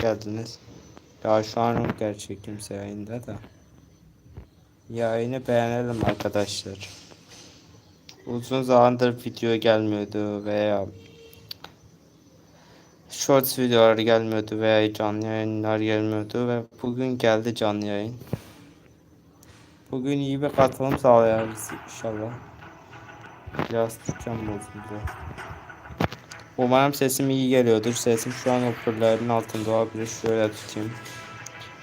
geldiniz. Ya şu an yok gerçek kimse yayında da. Yayını beğenelim arkadaşlar. Uzun zamandır video gelmiyordu veya Shorts videolar gelmiyordu veya canlı yayınlar gelmiyordu ve bugün geldi canlı yayın. Bugün iyi bir katılım sağlayarız inşallah. Biraz Türkçem bozuldu. Umarım sesim iyi geliyordur. Sesim şu an hoparlörlerin altında olabilir. Şöyle tutayım.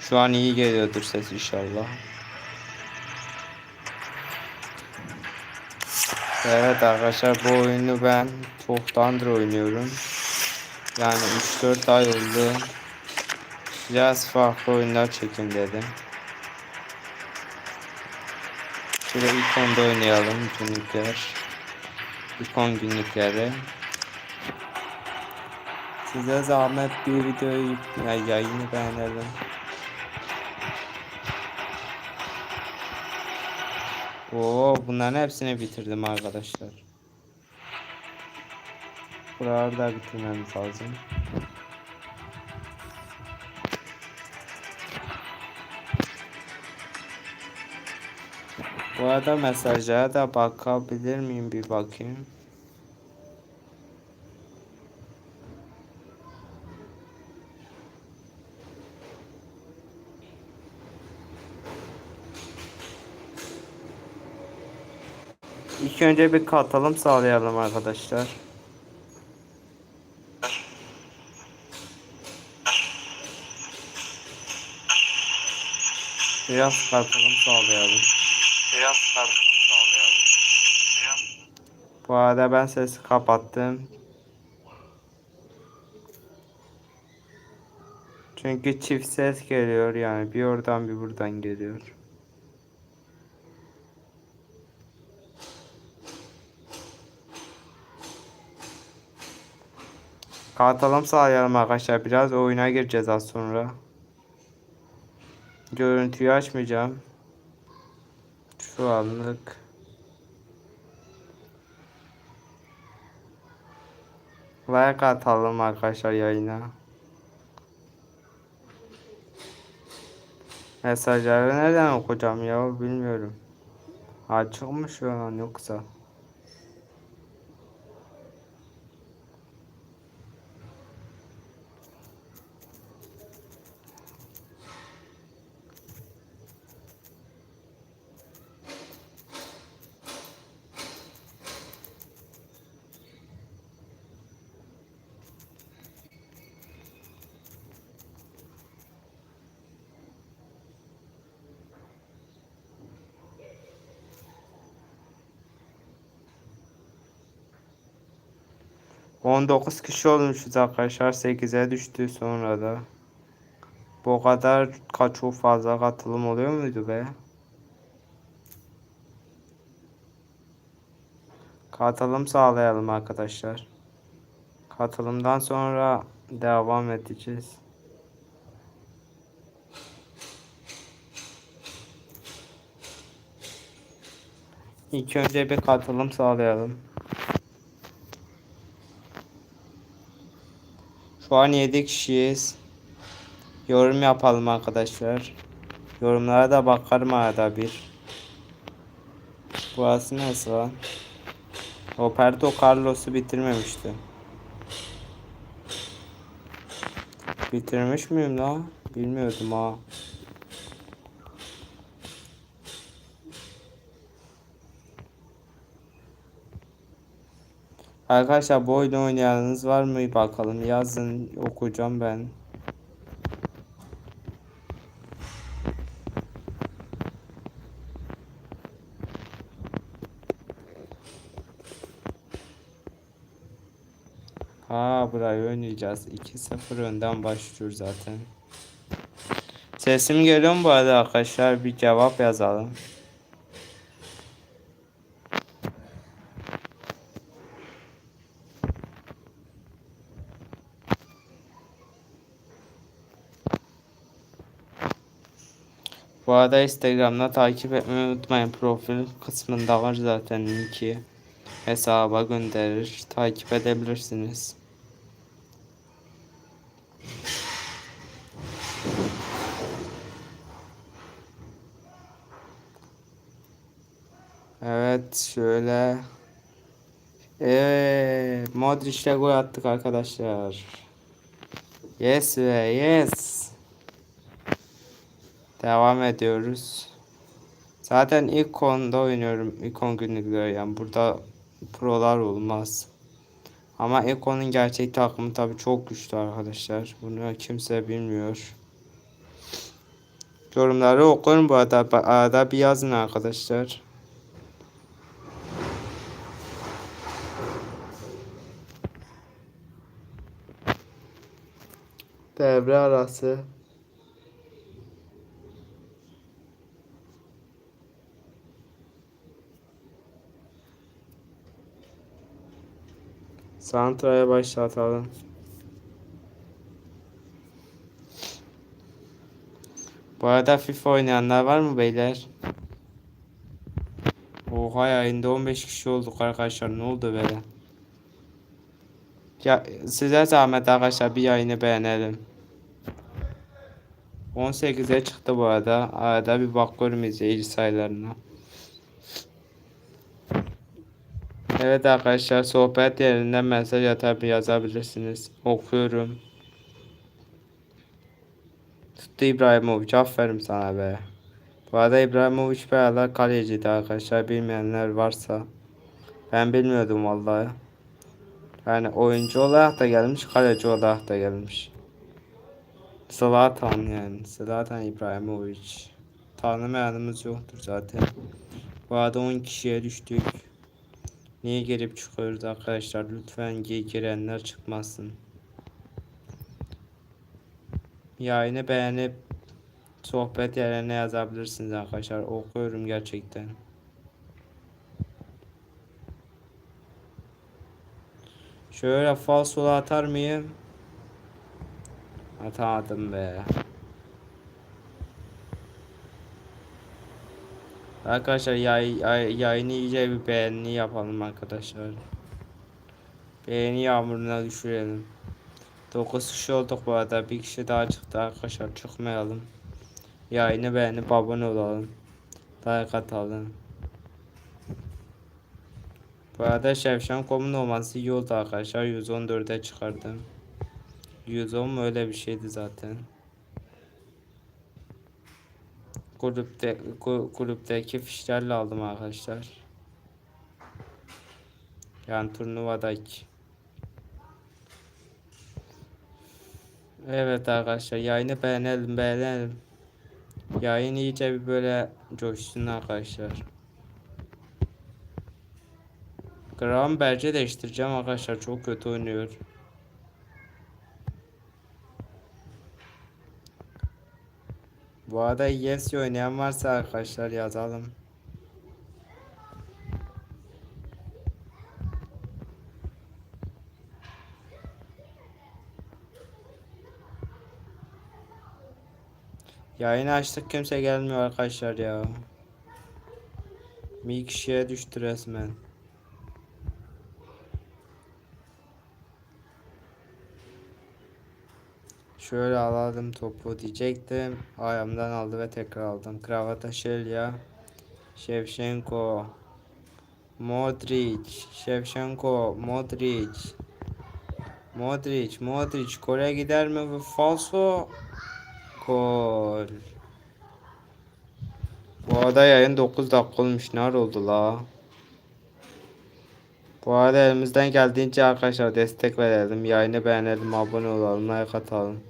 Şu an iyi geliyordur ses inşallah. Evet arkadaşlar bu oyunu ben çoktandır oynuyorum. Yani 3-4 ay oldu. Biraz farklı oyunlar çekim dedim. Şöyle ilk oynayalım günlükler. İlk 10 günlükleri. Size zahmet bir videoyu ya yayını beğenelim. Oo bunların hepsini bitirdim arkadaşlar. Buraları da bitirmemiz lazım. Bu arada mesajlara da bakabilir miyim bir bakayım. İlk önce bir katılım sağlayalım arkadaşlar. Biraz katılım sağlayalım. Biraz katılım sağlayalım. Biraz Bu arada ben sesi kapattım. Çünkü çift ses geliyor yani bir oradan bir buradan geliyor. Katılım sağlayalım arkadaşlar. Biraz oyuna gireceğiz az sonra. Görüntüyü açmayacağım. Şu anlık. Like atalım arkadaşlar yayına. Mesajları nereden okuyacağım ya bilmiyorum. Açık mı şu an yoksa? On dokuz kişi olmuşuz arkadaşlar. 8'e düştü sonra da. Bu kadar ka- çok fazla katılım oluyor muydu be? Katılım sağlayalım arkadaşlar. Katılımdan sonra devam edeceğiz. İlk önce bir katılım sağlayalım. Şu an 7 kişiyiz. Yorum yapalım arkadaşlar. Yorumlara da bakarım arada bir. Burası nasıl lan? Roberto Carlos'u bitirmemişti. Bitirmiş miyim la? Bilmiyordum ha. Arkadaşlar bu oyunu oynayanınız var mı bakalım yazın okuyacağım ben. Ha burayı oynayacağız. 2-0 önden başlıyor zaten. Sesim geliyor mu bu arada arkadaşlar? Bir cevap yazalım. Bu arada Instagram'da takip etmeyi unutmayın. Profil kısmında var zaten linki. Hesaba gönderir. Takip edebilirsiniz. Evet şöyle. Eee Modric'le gol attık arkadaşlar. Yes ve yes. Devam ediyoruz. Zaten ilk konuda oynuyorum. İlk 10 günlükleri yani burada prolar olmaz. Ama Eko'nun gerçek takımı tabi çok güçlü arkadaşlar. Bunu kimse bilmiyor. Yorumları okuyorum bu arada. Arada bir yazın arkadaşlar. Devre arası. Santra'ya başlatalım. Bu arada FIFA oynayanlar var mı beyler? Oha yayında 15 kişi olduk arkadaşlar. Ne oldu böyle? Ya size zahmet arkadaşlar bir yayını beğenelim. 18'e çıktı bu arada. Arada bir bakıyorum izleyici sayılarına. Evet arkadaşlar sohbet yerinden mesaj atabilir yazabilirsiniz. Okuyorum. Tuttu İbrahimovic aferin sana be. Bu arada İbrahimovic beraber kaleciydi arkadaşlar bilmeyenler varsa. Ben bilmiyordum vallahi. Yani oyuncu olarak da gelmiş kaleci olarak da gelmiş. Zlatan yani. Zlatan İbrahimovic. Tanımayanımız yoktur zaten. Bu arada 10 kişiye düştük. Niye girip çıkıyoruz arkadaşlar? Lütfen gi- girenler çıkmasın. Yayını beğenip sohbet yerine yazabilirsiniz arkadaşlar. Okuyorum gerçekten. Şöyle falsolu atar mıyım? Atamadım be. Arkadaşlar yay, yay, yayını iyice bir beğeni yapalım arkadaşlar. Beğeni yağmuruna düşürelim. 9 kişi olduk bu arada. Bir kişi daha çıktı arkadaşlar. Çıkmayalım. Yayını beğenip abone olalım. Like atalım. Bu arada Şevşenko'nun olması iyi oldu arkadaşlar. 114'e çıkardım. 110 mu öyle bir şeydi zaten. Kulüpte, ku- kulüpteki fişlerle aldım arkadaşlar. Yani turnuvadaki. Evet arkadaşlar yayını beğenelim beğenelim. Yayın iyice bir böyle coşsun arkadaşlar. Graham Berce değiştireceğim arkadaşlar çok kötü oynuyor. Bu arada yes oynayan varsa arkadaşlar yazalım. Yayını açtık kimse gelmiyor arkadaşlar ya. Bir kişiye düştü resmen. Şöyle alalım topu diyecektim. Ayağımdan aldı ve tekrar aldım. Kravataşelya, Shevchenko, Modric, Shevchenko, Modric, Modric, Modric. Kore gider mi bu falso? Gol. Bu arada yayın 9 dakika olmuş. Ne oldu la? Bu arada elimizden geldiğince arkadaşlar destek verelim. Yayını beğenelim, abone olalım, like atalım.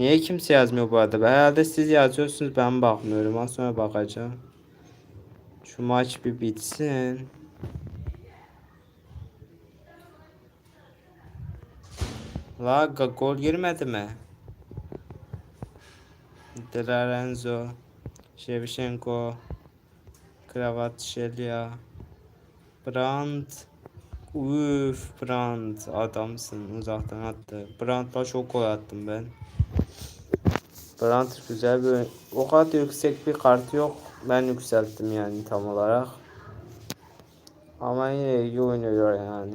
Niye kimse yazmıyor bu arada? Herhalde siz yazıyorsunuz ben bakmıyorum. Az sonra bakacağım. Şu maç bir bitsin. La gol girmedi mi? Di Lorenzo, Shevchenko, Kvaratskhelia, Brandt. Uf Brandt adamsın uzaktan attı. Brandt'la çok gol attım ben. Brandt güzel bir o kadar yüksek bir kartı yok. Ben yükselttim yani tam olarak. Ama yine iyi oynuyor yani.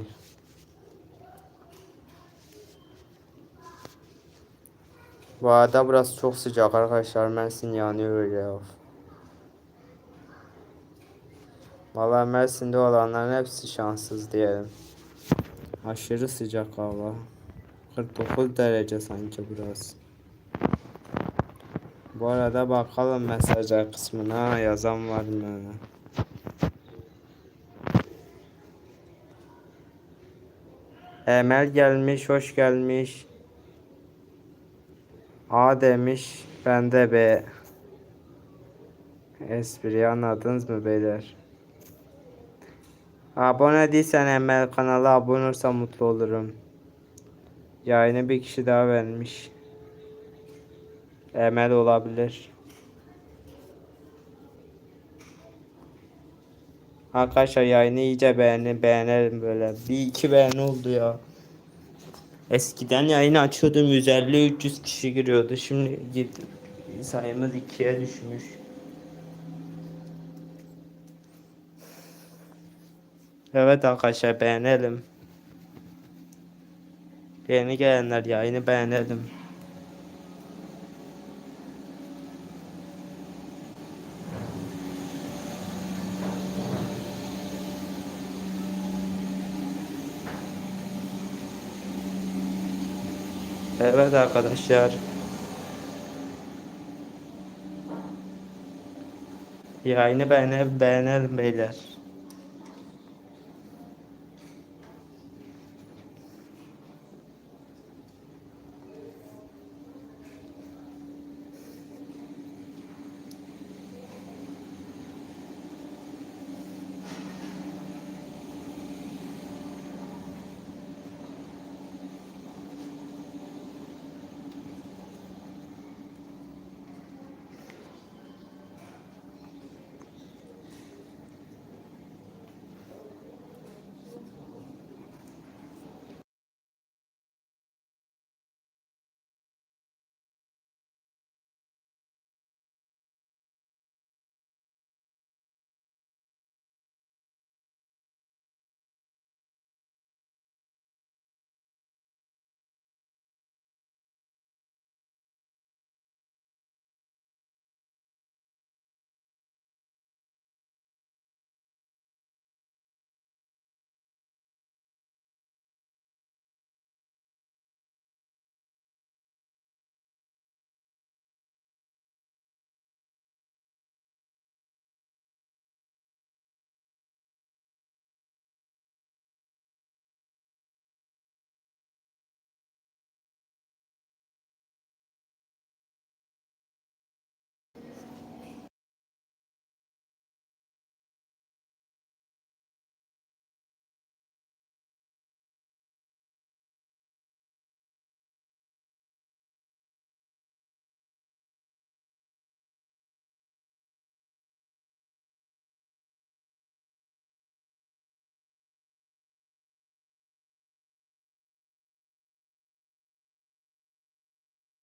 Bu arada burası çok sıcak arkadaşlar. Mersin yanıyor ya. Valla Mersin'de olanların hepsi şanssız diyelim. Aşırı sıcak hava. 49 derece sanki burası. Bu arada bakalım mesajlar kısmına yazan var mı? Emel gelmiş, hoş gelmiş. A demiş, ben de B. Espriyi anladınız mı beyler? Abone değilsen Emel kanala abone olursan mutlu olurum. Yayını bir kişi daha vermiş. Emel olabilir. Arkadaşlar yayını iyice beğeni beğenelim böyle. Bir iki beğeni oldu ya. Eskiden yayını açıyordum 150-300 kişi giriyordu. Şimdi sayımız ikiye düşmüş. Evet arkadaşlar beğenelim. Yeni gelenler yayını beğenelim. Evet arkadaşlar. Yayını beğenelim, beğenelim beyler.